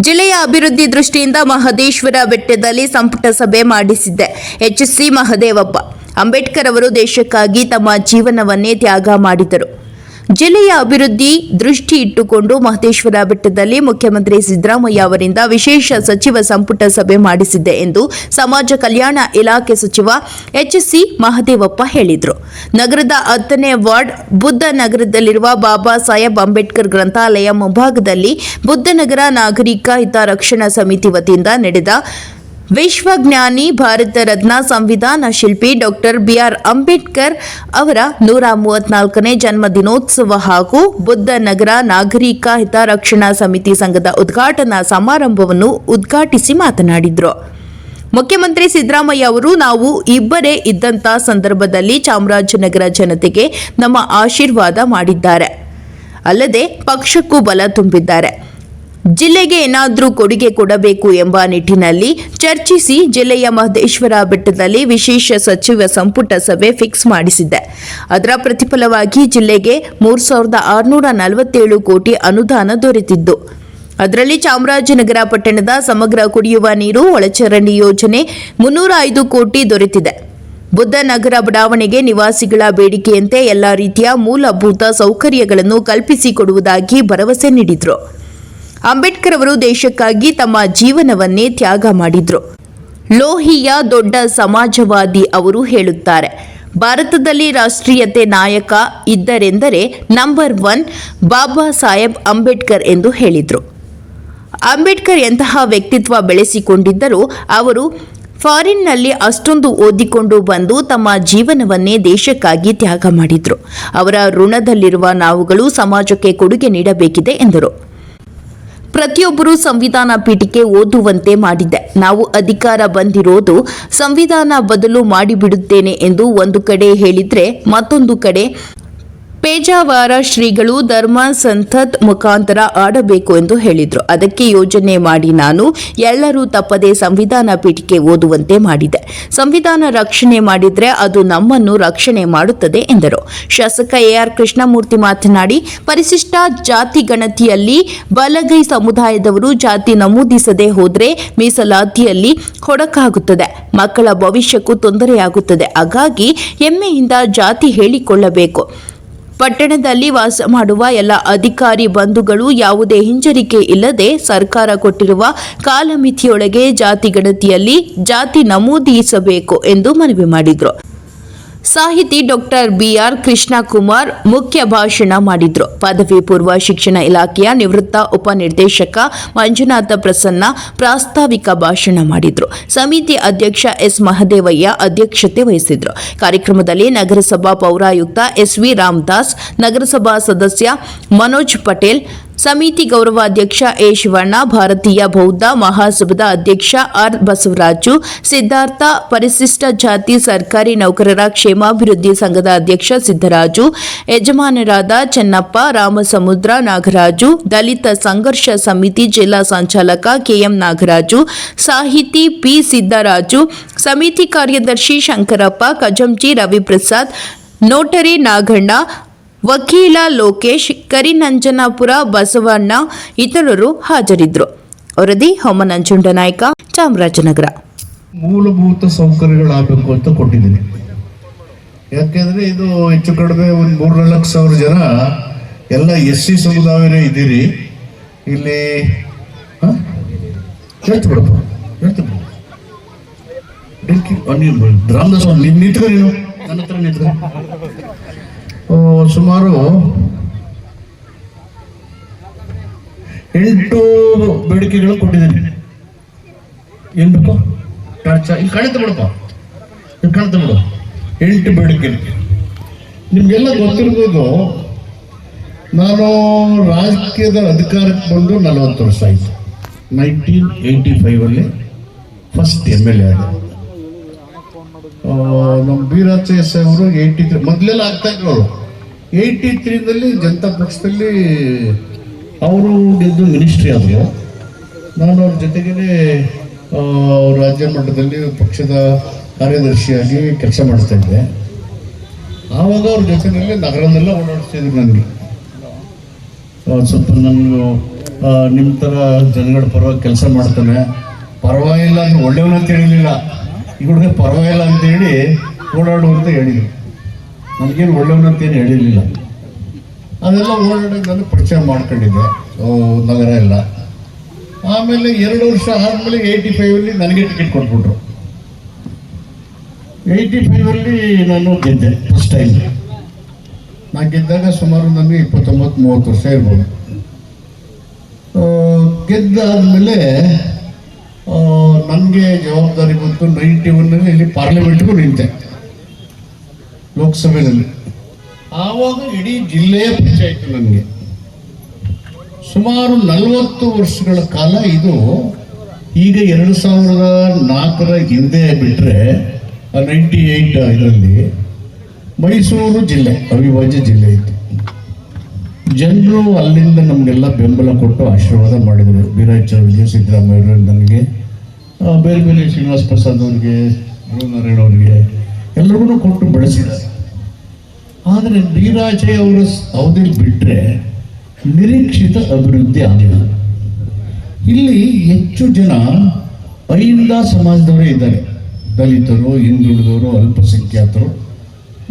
ಜಿಲ್ಲೆಯ ಅಭಿವೃದ್ಧಿ ದೃಷ್ಟಿಯಿಂದ ಮಹದೇಶ್ವರ ಬೆಟ್ಟದಲ್ಲಿ ಸಂಪುಟ ಸಭೆ ಮಾಡಿಸಿದ್ದೆ. ಎಚ್ಎಸ್ಸಿ ಮಹದೇವಪ್ಪ. ಅಂಬೇಡ್ಕರ್ ಅವರು ದೇಶಕ್ಕಾಗಿ ತಮ್ಮ ಜೀವನವನ್ನೇ ತ್ಯಾಗ ಮಾಡಿದರು. ಜಿಲ್ಲೆಯ ಅಭಿವೃದ್ಧಿ ದೃಷ್ಟಿ ಇಟ್ಟುಕೊಂಡು ಮಹದೇಶ್ವರ ಬೆಟ್ಟದಲ್ಲಿ ಮುಖ್ಯಮಂತ್ರಿ ಸಿದ್ದರಾಮಯ್ಯ ಅವರಿಂದ ವಿಶೇಷ ಸಚಿವ ಸಂಪುಟ ಸಭೆ ಮಾಡಿಸಿದ್ದೆ ಎಂದು ಸಮಾಜ ಕಲ್ಯಾಣ ಇಲಾಖೆ ಸಚಿವ ಎಚ್ಸಿ ಮಹದೇವಪ್ಪ ಹೇಳಿದರು. ನಗರದ ಹತ್ತನೇ ವಾರ್ಡ್ ಬುದ್ಧ ನಗರದಲ್ಲಿರುವ ಬಾಬಾ ಸಾಹೇಬ್ ಅಂಬೇಡ್ಕರ್ ಗ್ರಂಥಾಲಯ ಮುಂಭಾಗದಲ್ಲಿ ಬುದ್ಧನಗರ ನಾಗರಿಕ ಹಿತರಕ್ಷಣಾ ಸಮಿತಿ ವತಿಯಿಂದ ನಡೆದ ವಿಶ್ವಜ್ಞಾನಿ ಭಾರತ ರತ್ನ ಸಂವಿಧಾನ ಶಿಲ್ಪಿ ಡಾಕ್ಟರ್ ಬಿಆರ್ ಅಂಬೇಡ್ಕರ್ ಅವರ ನೂರ ಮೂವತ್ನಾಲ್ಕನೇ ಜನ್ಮ ದಿನೋತ್ಸವ ಹಾಗೂ ಬುದ್ಧ ನಗರ ನಾಗರಿಕ ಹಿತರಕ್ಷಣಾ ಸಮಿತಿ ಸಂಘದ ಉದ್ಘಾಟನಾ ಸಮಾರಂಭವನ್ನು ಉದ್ಘಾಟಿಸಿ ಮಾತನಾಡಿದರು. ಮುಖ್ಯಮಂತ್ರಿ ಸಿದ್ದರಾಮಯ್ಯ ಅವರು, ನಾವು ಇಬ್ಬರೇ ಇದ್ದಂಥ ಸಂದರ್ಭದಲ್ಲಿ ಚಾಮರಾಜನಗರ ಜನತೆಗೆ ನಮ್ಮ ಆಶೀರ್ವಾದ ಮಾಡಿದ್ದಾರೆ. ಅಲ್ಲದೆ ಪಕ್ಷಕ್ಕೂ ಬಲ ತುಂಬಿದ್ದಾರೆ. ಜಿಲ್ಲೆಗೆ ಏನಾದರೂ ಕೊಡುಗೆ ಕೊಡಬೇಕು ಎಂಬ ನಿಟ್ಟಿನಲ್ಲಿ ಚರ್ಚಿಸಿ ಜಿಲ್ಲೆಯ ಮಹದೇಶ್ವರ ಬೆಟ್ಟದಲ್ಲಿ ವಿಶೇಷ ಸಚಿವ ಸಂಪುಟ ಸಭೆ ಫಿಕ್ಸ್ ಮಾಡಿಸಿದೆ. ಅದರ ಪ್ರತಿಫಲವಾಗಿ ಜಿಲ್ಲೆಗೆ ಮೂರು ಸಾವಿರದ ಆರುನೂರ ನಲವತ್ತೇಳು ಕೋಟಿ ಅನುದಾನ ದೊರೆತಿದ್ದು. ಅದರಲ್ಲಿ ಚಾಮರಾಜನಗರ ಪಟ್ಟಣದ ಸಮಗ್ರ ಕುಡಿಯುವ ನೀರು ಒಳಚರಂಡಿ ಯೋಜನೆ ಮುನ್ನೂರ ಐದು ಕೋಟಿ ದೊರೆತಿದೆ. ಬುದ್ಧನಗರ ಬಡಾವಣೆಗೆ ನಿವಾಸಿಗಳ ಬೇಡಿಕೆಯಂತೆ ಎಲ್ಲ ರೀತಿಯ ಮೂಲಭೂತ ಸೌಕರ್ಯಗಳನ್ನು ಕಲ್ಪಿಸಿಕೊಡುವುದಾಗಿ ಭರವಸೆ ನೀಡಿದರು. ಅಂಬೇಡ್ಕರ್ ಅವರು ದೇಶಕ್ಕಾಗಿ ತಮ್ಮ ಜೀವನವನ್ನೇ ತ್ಯಾಗ ಮಾಡಿದ್ರು. ಲೋಹಿಯ ದೊಡ್ಡ ಸಮಾಜವಾದಿ ಅವರು ಹೇಳುತ್ತಾರೆ, ಭಾರತದಲ್ಲಿ ರಾಷ್ಟ್ರೀಯತೆ ನಾಯಕ ಇದ್ದರೆಂದರೆ ನಂಬರ್ ಒನ್ ಬಾಬಾ ಸಾಹೇಬ್ ಅಂಬೇಡ್ಕರ್ ಎಂದು ಹೇಳಿದರು. ಅಂಬೇಡ್ಕರ್ ಎಂತಹ ವ್ಯಕ್ತಿತ್ವ ಬೆಳೆಸಿಕೊಂಡಿದ್ದರೂ ಅವರು ಫಾರಿನ್ನಲ್ಲಿ ಅಷ್ಟೊಂದು ಓದಿಕೊಂಡು ಬಂದು ತಮ್ಮ ಜೀವನವನ್ನೇ ದೇಶಕ್ಕಾಗಿ ತ್ಯಾಗ ಮಾಡಿದರು. ಅವರ ಋಣದಲ್ಲಿರುವ ನಾವುಗಳು ಸಮಾಜಕ್ಕೆ ಕೊಡುಗೆ ನೀಡಬೇಕಿದೆ ಎಂದರು. ಪ್ರತಿಯೊಬ್ಬರೂ ಸಂವಿಧಾನ ಪೀಠಕ್ಕೆ ಓದುವಂತೆ ಮಾಡಿದೆ. ನಾವು ಅಧಿಕಾರ ಬಂದಿರೋದು ಸಂವಿಧಾನ ಬದಲು ಮಾಡಿಬಿಡುತ್ತೇನೆ ಎಂದು ಒಂದು ಕಡೆ ಹೇಳಿದ್ರೆ ಮತ್ತೊಂದು ಕಡೆ ಪೇಜಾವಾರ ಶ್ರೀಗಳು ಧರ್ಮ ಸಂಥತ್ ಮುಖಾಂತರ ಆಡಬೇಕು ಎಂದು ಹೇಳಿದರು. ಅದಕ್ಕೆ ಯೋಜನೆ ಮಾಡಿ ನಾನು ಎಲ್ಲರೂ ತಪ್ಪದೆ ಸಂವಿಧಾನ ಪೀಠಕ್ಕೆ ಓದುವಂತೆ ಮಾಡಿದೆ. ಸಂವಿಧಾನ ರಕ್ಷಣೆ ಮಾಡಿದ್ರೆ ಅದು ನಮ್ಮನ್ನು ರಕ್ಷಣೆ ಮಾಡುತ್ತದೆ ಎಂದರು. ಶಾಸಕ ಎಆರ್ ಕೃಷ್ಣಮೂರ್ತಿ ಮಾತನಾಡಿ, ಪರಿಶಿಷ್ಟ ಜಾತಿ ಗಣತಿಯಲ್ಲಿ ಬಲಗೈ ಸಮುದಾಯದವರು ಜಾತಿ ನಮೂದಿಸದೆ ಹೋದ್ರೆ ಮೀಸಲಾತಿಯಲ್ಲಿ ಹೊಡಕಾಗುತ್ತದೆ. ಮಕ್ಕಳ ಭವಿಷ್ಯಕ್ಕೂ ತೊಂದರೆಯಾಗುತ್ತದೆ. ಹಾಗಾಗಿ ಹೆಮ್ಮೆಯಿಂದ ಜಾತಿ ಹೇಳಿಕೊಳ್ಳಬೇಕು. ಪಟ್ಟಣದಲ್ಲಿ ವಾಸ ಮಾಡುವ ಎಲ್ಲ ಅಧಿಕಾರಿ ಬಂಧುಗಳು ಯಾವುದೇ ಹಿಂಜರಿಕೆ ಇಲ್ಲದೆ ಸರ್ಕಾರ ಕೊಟ್ಟಿರುವ ಕಾಲಮಿತಿಯೊಳಗೆ ಜಾತಿ ಗಣತಿಯಲ್ಲಿ ಜಾತಿ ನಮೂದಿಸಬೇಕು ಎಂದು ಮನವಿ ಮಾಡಿದರು. ಸಾಹಿತಿ ಡಾಕ್ಟರ್ ಬಿಆರ್ ಕೃಷ್ಣಕುಮಾರ್ ಮುಖ್ಯ ಭಾಷಣ ಮಾಡಿದ್ರು. ಪದವಿ ಪೂರ್ವ ಶಿಕ್ಷಣ ಇಲಾಖೆಯ ನಿವೃತ್ತ ಉಪನಿರ್ದೇಶಕ ಮಂಜುನಾಥ ಪ್ರಸನ್ನ ಪ್ರಾಸ್ತಾವಿಕ ಭಾಷಣ ಮಾಡಿದ್ರು. ಸಮಿತಿ ಅಧ್ಯಕ್ಷ ಎಸ್ ಮಹದೇವಯ್ಯ ಅಧ್ಯಕ್ಷತೆ ವಹಿಸಿದ್ರು. ಕಾರ್ಯಕ್ರಮದಲ್ಲಿ ನಗರಸಭಾ ಪೌರಾಯುಕ್ತ ಎಸ್ ವಿ ರಾಮದಾಸ್, ನಗರಸಭಾ ಸದಸ್ಯ ಮನೋಜ್ ಪಟೇಲ್ ಸಮಿತಿ ಗೌರವಾಧ್ಯಕ್ಷ ಎ ಶಿವಣ್ಣ, ಭಾರತೀಯ ಬೌದ್ಧ ಮಹಾಸಭಾದ ಅಧ್ಯಕ್ಷ ಆರ್ ಬಸವರಾಜು, ಸಿದ್ಧಾರ್ಥ ಪರಿಶಿಷ್ಟ ಜಾತಿ ಸರ್ಕಾರಿ ನೌಕರರ ಕ್ಷೇಮಾಭಿವೃದ್ಧಿ ಸಂಘದ ಅಧ್ಯಕ್ಷ ಸಿದ್ದರಾಜು, ಯಜಮಾನರಾದ ಚೆನ್ನಪ್ಪ, ರಾಮಸಮುದ್ರ ನಾಗರಾಜು, ದಲಿತ ಸಂಘರ್ಷ ಸಮಿತಿ ಜಿಲ್ಲಾ ಸಂಚಾಲಕ ಕೆಎಂ ನಾಗರಾಜು, ಸಾಹಿತಿ ಪಿ ಸಿದ್ದರಾಜು, ಸಮಿತಿ ಕಾರ್ಯದರ್ಶಿ ಶಂಕರಪ್ಪ ಕಜಂಜಿ ರವಿಪ್ರಸಾದ್, ನೋಟರಿ ನಾಗಣ್ಣ ವಕೀಲ ಲೋಕೇಶ್, ಕರಿನಂಜನಾಪುರ ಬಸವಣ್ಣ ಇತರರು ಹಾಜರಿದ್ದರು. ವರದಿ ಹೊಮ್ಮನಂಜುಂಡ ನಾಯಕ, ಚಾಮರಾಜನಗರ. ಮೂಲಭೂತ ಸೌಕರ್ಯಗಳಾಗಬೇಕು ಅಂತ ಕೊಟ್ಟಿದ್ದೀನಿ ಯಾಕೆಂದ್ರೆ ಇದು ಹೆಚ್ಚು ಕಡಿಮೆ ಒಂದು ಮೂರ್ನಾಲ್ಕು ಸಾವಿರ ಜನ ಎಲ್ಲ ಎಸ್ ಸಿ ಸಮುದಾಯವೇ ಇದ್ದೀರಿ. ಇಲ್ಲಿ? ಹೇಳ್ತು ಬಿಡಪ್ಪ ಹೇಳ್ತು ರಾಮದಾಸ್ ನನ್ನ ಹತ್ರ ನಿಂತ್ಕೊ. ಸುಮಾರು ಎಂಟು ಬೇಡಿಕೆಗಳು ಕೊಟ್ಟಿದ್ದೀನಿ. ಏನ್ ಬೇಕು ಖರ್ಚ, ಇಲ್ಲಿ ಕಾಣುತ್ತೆ ಬಿಡಪ್ಪ. ಇಲ್ಲಿ ಕಾಣುತ್ತೆ ಬಿಡು. ಎಂಟು ಬೇಡಿಕೆ ನಿಮ್ಗೆಲ್ಲ ಗೊತ್ತಿರ್ಬೋದು, ನಾನು ರಾಜಕೀಯದ ಅಧಿಕಾರಕ್ಕೆ ಬಂದು ನಲವತ್ತು ವರ್ಷ ಆಯಿತು. ನೈನ್ಟೀನ್ ಏಯ್ಟಿ ಫೈವಲ್ಲಿ ಫಸ್ಟ್ ಎಂ ಎಲ್ ಎ ಆದ. ನಮ್ಮ ಬೀರಾಚ ಅವರು ಏಯ್ಟಿ ತ್ರೀ ಮೊದಲೆಲ್ಲ ಆಗ್ತಾ ಇದ್ರು ಅವರು. ಏಯ್ಟಿ ತ್ರೀನಲ್ಲಿ ಜನತಾ ಪಕ್ಷದಲ್ಲಿ ಅವರು ಗೆದ್ದು ಮಿನಿಸ್ಟ್ರಿ ಆದರು. ನಾನು ಅವ್ರ ಜೊತೆಗೇ ರಾಜ್ಯ ಮಟ್ಟದಲ್ಲಿ ಪಕ್ಷದ ಕಾರ್ಯದರ್ಶಿಯಾಗಿ ಕೆಲಸ ಮಾಡ್ತಾ ಇದ್ದೆ. ಆವಾಗ ಅವ್ರ ಜೊತೆಯಲ್ಲಿ ಓಡಾಡ್ತಾ ಓಡಾಡಿಸ್ತಿದ್ರು ನನಗೆ. ಸ್ವಲ್ಪ ನಾನು ನಿಮ್ಮ ಥರ ಜನಗಳ ಪರವಾಗಿ ಕೆಲಸ ಮಾಡ್ತಾನೆ. ಪರವಾಗಿಲ್ಲ ಅಂದ್ರೆ ಒಳ್ಳೆಯವನು ಅಂತ ಹೇಳಿರಲಿಲ್ಲ. ಈ ಹುಡುಗ ಪರವಾಗಿಲ್ಲ ಅಂತೇಳಿ ಓಡಾಡು ಅಂತ ಹೇಳಿದ್ರು. ನನಗೇನು ಒಳ್ಳೆಯವನು ಅಂತೇನು ಹೇಳಿರಲಿಲ್ಲ. ಅದೆಲ್ಲ ಓಡಾಡಿ ನಾನು ಪರಿಚಯ ಮಾಡ್ಕೊಂಡಿದ್ದೆ. ನಗರ ಎಲ್ಲ. ಆಮೇಲೆ ಎರಡು ವರ್ಷ ಆದಮೇಲೆ ಏಯ್ಟಿ ಫೈವಲ್ಲಿ ನನಗೆ ಟಿಕೆಟ್ ಕೊಟ್ಬಿಟ್ರು. ಏಯ್ಟಿ ಫೈವಲ್ಲಿ ನಾನು ಗೆದ್ದೆ ಫಸ್ಟ್ ಟೈಮ್ ನಾನು ಗೆದ್ದಾಗ ಸುಮಾರು ನನಗೆ ಇಪ್ಪತ್ತೊಂಬತ್ತು ಮೂವತ್ತು ವರ್ಷ ಇರ್ಬೋದು. ಗೆದ್ದಾದ್ಮೇಲೆ ನನಗೆ ಜವಾಬ್ದಾರಿ ಬಂತು ನೈಂಟಿ ಒನ್ನಲ್ಲಿ ಇಲ್ಲಿ ಪಾರ್ಲಿಮೆಂಟ್ಗೂ ನಿಂತೆ. ಲೋಕಸಭೆಯಲ್ಲಿ. ಆವಾಗ ಇಡೀ ಜಿಲ್ಲೆಯ ಪಂಚಾಯಿತು ನನಗೆ. ಸುಮಾರು ನಲವತ್ತು ವರ್ಷಗಳ ಕಾಲ ಇದು ಈಗ ಎರಡು ಸಾವಿರದ ನಾಲ್ಕರ ಹಿಂದೆ ಬಿಟ್ಟರೆ ನೈಂಟಿ ಏಯ್ಟ್ ಇದರಲ್ಲಿ ಮೈಸೂರು ಜಿಲ್ಲೆ, ಅವಿಭಾಜ್ಯ ಜಿಲ್ಲೆ ಇತ್ತು. ಜನರು ಅಲ್ಲಿಂದ ನಮಗೆಲ್ಲ ಬೆಂಬಲ ಕೊಟ್ಟು ಆಶೀರ್ವಾದ ಮಾಡಿದರು. ವೀರಾಚಾರ್ಯ ಸಿದ್ದರಾಮಯ್ಯ ನನಗೆ ಬೇರೆ ಬೇರೆ ಶ್ರೀನಿವಾಸ ಪ್ರಸಾದ್ ಅವರಿಗೆ ಧ್ರುವನಾರಾಯಣ ಅವರಿಗೆ ಎಲ್ಲರಿಗೂ ಕೊಟ್ಟು ಬೆಳೆಸಿದ್ದಾರೆ. ಆದರೆ ನೀರಾಜೆ ಅವರ ಅವಧಿಲಿ ಬಿಟ್ಟರೆ ನಿರೀಕ್ಷಿತ ಅಭಿವೃದ್ಧಿ ಆಗಿಲ್ಲ. ಇಲ್ಲಿ ಹೆಚ್ಚು ಜನ ಅಹಿಂದ ಸಮಾಜದವರೇ ಇದ್ದಾರೆ. ದಲಿತರು, ಹಿಂದುಳಿದವರು, ಅಲ್ಪಸಂಖ್ಯಾತರು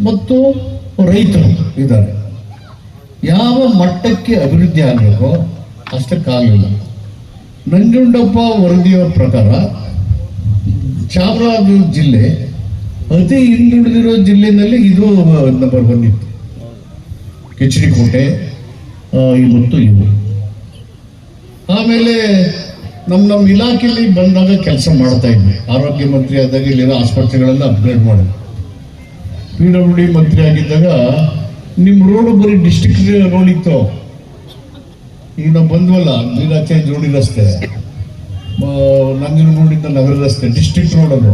ಮತ್ತು ರೈತರು ಇದ್ದಾರೆ. ಯಾವ ಮಟ್ಟಕ್ಕೆ ಅಭಿವೃದ್ಧಿ ಆಗಬೇಕೋ ಅಷ್ಟಕ್ಕಾಗಲಿಲ್ಲ ನಂಜುಂಡಪ್ಪ ವರದಿಯ ಪ್ರಕಾರ ಚಾಮರಾಜನಗರ ಜಿಲ್ಲೆ ಅತಿ ಹಿಂದುಳಿದಿರೋ ಜಿಲ್ಲೆನಲ್ಲಿ ಇದು ನಂಬರ್ ಒನ್ ಇತ್ತು. ಕೆಚರಿಕೋಟೆ ಇವತ್ತು ಇವು. ಆಮೇಲೆ ನಮ್ಮ ನಮ್ಮ ಇಲಾಖೆಯಲ್ಲಿ ಬಂದಾಗ ಕೆಲಸ ಮಾಡ್ತಾ ಇದ್ವಿ. ಆರೋಗ್ಯ ಮಂತ್ರಿ ಆದಾಗ ಇಲ್ಲಿರೋ ಆಸ್ಪತ್ರೆಗಳೆಲ್ಲ ಅಪ್ಗ್ರೇಡ್ ಮಾಡಿದ್ವಿ. ಪಿ ಡಬ್ಲ್ಯೂ ಡಿ ಮಂತ್ರಿ ಆಗಿದ್ದಾಗ ನಿಮ್ಮ ರೋಡ್ ಬರೀ ಡಿಸ್ಟಿಕ್ ರೋಡ್ ಇತ್ತು. ಈಗ ನಾವು ಬಂದ್ವಲ್ಲ ನೀರಾಚೆ ಜೋಡಿ ರಸ್ತೆ ನಂಜನಗೂಡಿಂದ ನಗರ ರಸ್ತೆ ಡಿಸ್ಟ್ರಿಕ್ಟ್ ರೋಡ್ ಅದು.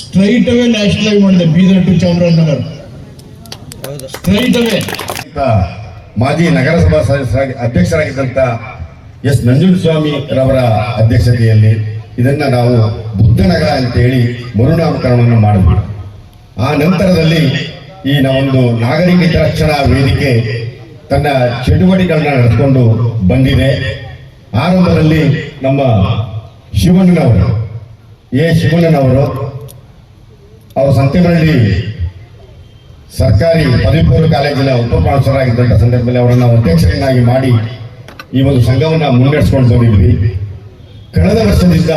ಸ್ಟ್ರೈಟ್ ಅವೇ ನ್ಯಾಷನಲ್ ಆಗಿ ಮಾಡಿದೆ Bidar to Chamarajanagar. Straight away ಮಾಜಿ ನಗರಸಭಾ ಸದಸ್ಯರಾಗಿ ಅಧ್ಯಕ್ಷರಾಗಿದ್ದಂಥ ಎಸ್. ನಂಜುಂಡಸ್ವಾಮಿ ರವರ ಅಧ್ಯಕ್ಷತೆಯಲ್ಲಿ ಇದನ್ನ ನಾವು ಬುದ್ಧನಗರ ಅಂತೇಳಿ ಮರುನಾಮಕರಣವನ್ನು ಮಾಡಿದ್ವಿ. ಆ ನಂತರದಲ್ಲಿ ಈ ನಾವೊಂದು ನಾಗರಿಕ ಹಿತರಕ್ಷಣಾ ವೇದಿಕೆ ತನ್ನ ಚಟುವಟಿಕೆಗಳನ್ನ ನಡೆಸಿಕೊಂಡು ಬಂದಿದೆ. ಆರಂಭದಲ್ಲಿ ನಮ್ಮ ಶಿವಣ್ಣನವರು, ಎ. ಶಿವಣ್ಣನವರು ಅವರು ಸಂತೆಮರಳ್ಳಿ ಸರ್ಕಾರಿ ಪದವಿ ಪೂರ್ವ ಕಾಲೇಜಿನ ಉಪಪ್ರಾಂಶರಾಗಿದ್ದಂಥ ಸಂದರ್ಭದಲ್ಲಿ ಅವರನ್ನು ಅಧ್ಯಕ್ಷರನ್ನಾಗಿ ಮಾಡಿ ಈ ಒಂದು ಸಂಘವನ್ನು ಮುನ್ನಡೆಸ್ಕೊಂಡು ಬಂದಿದ್ವಿ. ಕಳೆದ ವರ್ಷದಿಂದ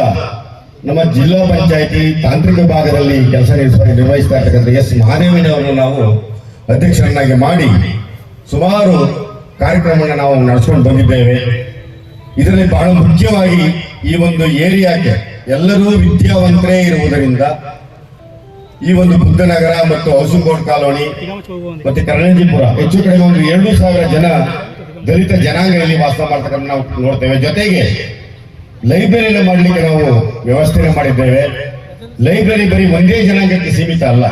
ನಮ್ಮ ಜಿಲ್ಲಾ ಪಂಚಾಯಿತಿ ತಾಂತ್ರಿಕ ಭಾಗದಲ್ಲಿ ಕೆಲಸ ನಿರ್ವಹಿಸ ನಿರ್ವಹಿಸ್ತಾ ಇರ್ತಕ್ಕಂಥ ಎಸ್. ಮಹಾದೇವಿನವರನ್ನು ನಾವು ಅಧ್ಯಕ್ಷರನ್ನಾಗಿ ಮಾಡಿ ಸುಮಾರು ಕಾರ್ಯಕ್ರಮವನ್ನು ನಾವು ನಡೆಸ್ಕೊಂಡು ಬಂದಿದ್ದೇವೆ. ಇದರಲ್ಲಿ ಬಹಳ ಮುಖ್ಯವಾಗಿ ಈ ಒಂದು ಏರಿಯಾಕ್ಕೆ ಎಲ್ಲರೂ ವಿದ್ಯಾವಂತರೇ ಇರುವುದರಿಂದ ಈ ಒಂದು ಬುದ್ಧನಗರ ಮತ್ತು ಹೌಸಿಂಗ್ ಕಾಲೋನಿ ಮತ್ತು ಕರಣಂಜಿಪುರ, ಹೆಚ್ಚು ಕಡಿಮೆ ಒಂದು ಎರಡು ಸಾವಿರ ಜನ ದಲಿತ ಜನಾಂಗ ಇಲ್ಲಿ ವಾಸ ಮಾಡ್ತಕ್ಕಂಥ ನಾವು ನೋಡ್ತೇವೆ. ಜೊತೆಗೆ ಲೈಬ್ರರಿನ ಮಾಡಲಿಕ್ಕೆ ನಾವು ವ್ಯವಸ್ಥೆನ ಮಾಡಿದ್ದೇವೆ. ಲೈಬ್ರರಿ ಬರೀ ಒಂದೇ ಜನಾಂಗಕ್ಕೆ ಸೀಮಿತ ಅಲ್ಲ.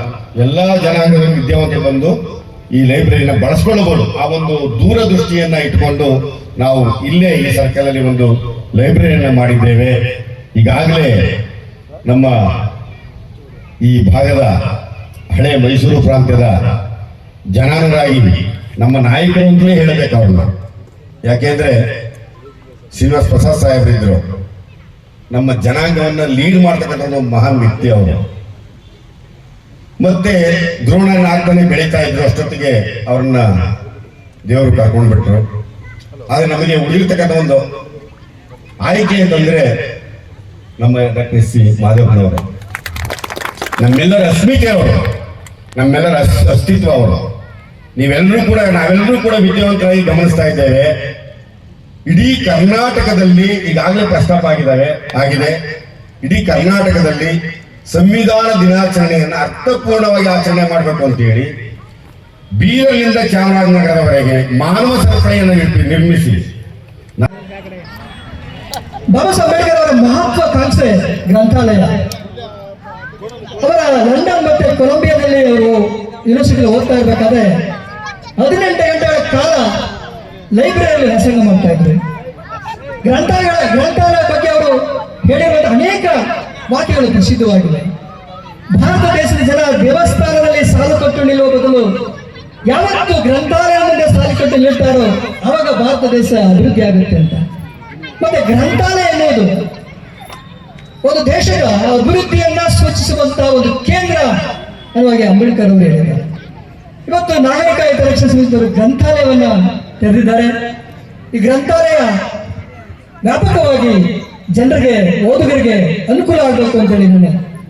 ಎಲ್ಲ ಜನಾಂಗದ ವಿದ್ಯಾವಂತ ಬಂದು ಈ ಲೈಬ್ರರಿನ ಬಳಸ್ಕೊಳ್ಳಬಹುದು ಆ ಒಂದು ದೂರದೃಷ್ಟಿಯನ್ನ ಇಟ್ಕೊಂಡು ನಾವು ಇಲ್ಲೇ ಈ ಸರ್ಕಲ್ ಅಲ್ಲಿ ಒಂದು ಲೈಬ್ರರಿಯನ್ನ ಮಾಡಿದ್ದೇವೆ. ಈಗಾಗಲೇ ನಮ್ಮ ಈ ಭಾಗದ ಹಳೆ ಮೈಸೂರು ಪ್ರಾಂತ್ಯದ ಜನಾನುರಾಗಿ ನಮ್ಮ ನಾಯಕರು ಅಂತಲೇ ಹೇಳಬೇಕು ಅವ್ರನ್ನ. ಯಾಕೆಂದ್ರೆ ಶ್ರೀನಿವಾಸ್ ಪ್ರಸಾದ್ ಸಾಹೇಬ್ರಿದ್ರು. ನಮ್ಮ ಜನಾಂಗವನ್ನ ಲೀಡ್ ಮಾಡ್ತಕ್ಕಂಥ ಒಂದು ಮಹಾನ್ ವ್ಯಕ್ತಿ ಅವರು. ಮತ್ತೆ ದ್ರೋಣ ನಾಲ್ಕನೇ ಬೆಳೀತಾ ಇದ್ರು ಅಷ್ಟೊತ್ತಿಗೆ ಅವ್ರನ್ನ ದೇವರು ಕರ್ಕೊಂಡು ಬಿಟ್ರು. ಆದ್ರೆ ನಮಗೆ ಉಳಿರ್ತಕ್ಕಂಥ ಒಂದು ಆಯ್ಕೆ ಅಂತಂದ್ರೆ ನಮ್ಮ ಡಾಕ್ಟರ್ ಸಿ ಮಾಧವನವರು ನಮ್ಮೆಲ್ಲರ ಅಸ್ಮಿತೆ ಅವರು, ನಮ್ಮೆಲ್ಲರ ಅಸ್ತಿತ್ವ ಅವರು. ನೀವೆಲ್ಲರೂ ಕೂಡ, ನಾವೆಲ್ಲರೂ ಕೂಡ ವಿದ್ಯಾವಂತರಾಗಿ ಗಮನಿಸ್ತಾ ಇದ್ದೇವೆ. ಇಡೀ ಕರ್ನಾಟಕದಲ್ಲಿ ಈಗಾಗಲೇ ಪ್ರಸ್ತಾಪ ಆಗಿದ್ದಾವೆ, ಆಗಿದೆ. ಇಡೀ ಕರ್ನಾಟಕದಲ್ಲಿ ಸಂವಿಧಾನ ದಿನಾಚರಣೆಯನ್ನು ಅರ್ಥಪೂರ್ಣವಾಗಿ ಆಚರಣೆ ಮಾಡಬೇಕು ಅಂತ ಹೇಳಿ ಬೀರಲಿಂದ ಚಾಮರಾಜನಗರವರೆಗೆ ಮಾನವ ಸರಪಣಿಯನ್ನು ನಿರ್ಮಿಸಿ. ಬಾಬಾ ಸಾಹೇಬ್ ಅವರ ಮಹತ್ವಾಕಾಂಕ್ಷೆ ಗ್ರಂಥಾಲಯ. ಅವರ ಲಂಡನ್ ಮತ್ತೆ ಕೊಲಂಬಿಯಾದಲ್ಲಿ ಅವರು ಯೂನಿವರ್ಸಿಟಿ ಓದ್ತಾ ಇರ್ಬೇಕಾದ್ರೆ ಹದಿನೆಂಟು ಗಂಟೆಗಳ ಕಾಲ ಲೈಬ್ರರಿಯಲ್ಲಿ ವ್ಯಾಸಂಗ ಮಾಡ್ತಾ ಇದ್ರು. ಗ್ರಂಥಾಲಯ ಗ್ರಂಥಾಲಯ ಬಗ್ಗೆ ಅವರು ಹೇಳಿರುವಂತಹ ಅನೇಕ ವಾಕ್ಯಗಳು ಪ್ರಸಿದ್ಧವಾಗಿವೆ. ಭಾರತ ದೇಶದ ಜನ ದೇವಸ್ಥಾನದಲ್ಲಿ ಸಾಲು ಕಟ್ಟು ನಿಲ್ಲುವ ಬದಲು ಯಾವತ್ತು ಗ್ರಂಥಾಲಯ ಮುಂದೆ ಸಾಲು ಕಟ್ಟು ನಿಲ್ತಾರೋ ಅವಾಗ ಭಾರತ ದೇಶ ಅಭಿವೃದ್ಧಿ ಆಗುತ್ತೆ ಅಂತ. ಮತ್ತೆ ಗ್ರಂಥಾಲಯ ಎನ್ನುವುದು ಒಂದು ದೇಶದ ಅಭಿವೃದ್ಧಿಯನ್ನ ಸೂಚಿಸುವಂತಹ ಒಂದು ಕೇಂದ್ರ ಅನ್ನುವಾಗಿ ಅಂಬೇಡ್ಕರ್ ಅವರು ಹೇಳಿದ್ದಾರೆ. ಇವತ್ತು ನಾಗರಿಕ ಹಿತರಕ್ಷಣಾ ಸಮಿತಿಯವರು ಗ್ರಂಥಾಲಯವನ್ನ ತೆರೆದಿದ್ದಾರೆ. ಈ ಗ್ರಂಥಾಲಯ ವ್ಯಾಪಕವಾಗಿ ಜನರಿಗೆ ಓದುಗರಿಗೆ ಅನುಕೂಲ ಆಗಬೇಕು ಅಂತ ನಾನು